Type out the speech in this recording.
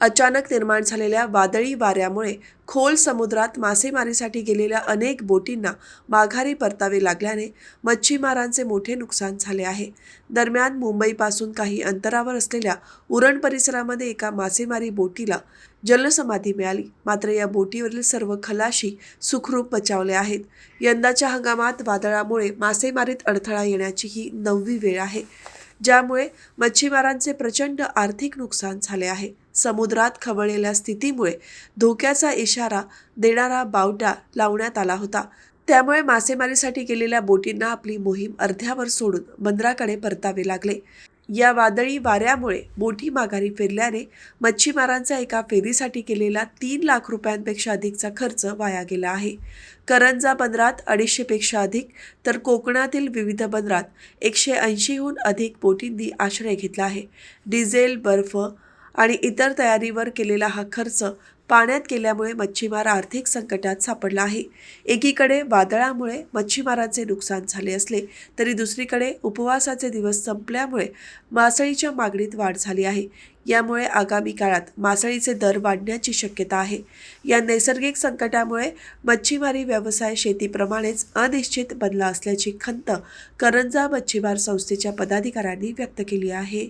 अचानक निर्माण झालेल्या वादळी वाऱ्यामुळे खोल समुद्रात मासेमारीसाठी गेलेल्या अनेक बोटींना माघारी परतावे लागल्याने मच्छीमारांचे मोठे नुकसान झाले आहे. दरम्यान मुंबईपासून काही अंतरावर असलेल्या उरण परिसरामध्ये एका मासेमारी बोटीला जलसमाधी मिळाली. मात्र या बोटीवरील सर्व खलाशी सुखरूप बचावले आहेत. यंदाच्या हंगामात वादळामुळे मासेमारीत अडथळा येण्याची ही नववी वेळ आहे. ज्यामुळे मच्छीमारांचे प्रचंड आर्थिक नुकसान झाले आहे. समुद्रात खवळलेल्या स्थितीमुळे धोक्याचा इशारा देणारा बावटा लावण्यात आला होता. त्यामुळे मासेमारीसाठी गेलेल्या बोटींना आपली मोहीम अर्ध्यावर सोडून बंदराकडे परतावे लागले. या वादळी वाऱ्यामुळे बोटी माघारी फिरल्याने मच्छीमारांचा एका फेरीसाठी केलेला तीन लाख रुपयांपेक्षा अधिकचा खर्च वाया गेला आहे. करंजा बंदरात अडीचशेपेक्षा अधिक तर कोकणातील विविध बंदरात एकशे ऐंशीहून अधिक बोटींनी आश्रय घेतला आहे. डिझेल बर्फ आणि इतर तयारीवर केलेला हा खर्च पाण्यात गेल्यामुळे मच्छीमार आर्थिक संकटात सापडला आहे. एकीकडे वादळामुळे मच्छीमारांचे नुकसान झाले असले तरी दुसरीकडे उपवासाचे दिवस संपल्यामुळे मासळीच्या मागणीत वाढ झाली आहे. यामुळे आगामी काळात मासळीचे दर वाढण्याची शक्यता आहे. या नैसर्गिक संकटामुळे मच्छीमारी व्यवसाय शेतीप्रमाणेच अनिश्चित बनला असल्याची खंत करंजा मच्छीमार संस्थेच्या पदाधिकाऱ्यांनी व्यक्त केली आहे.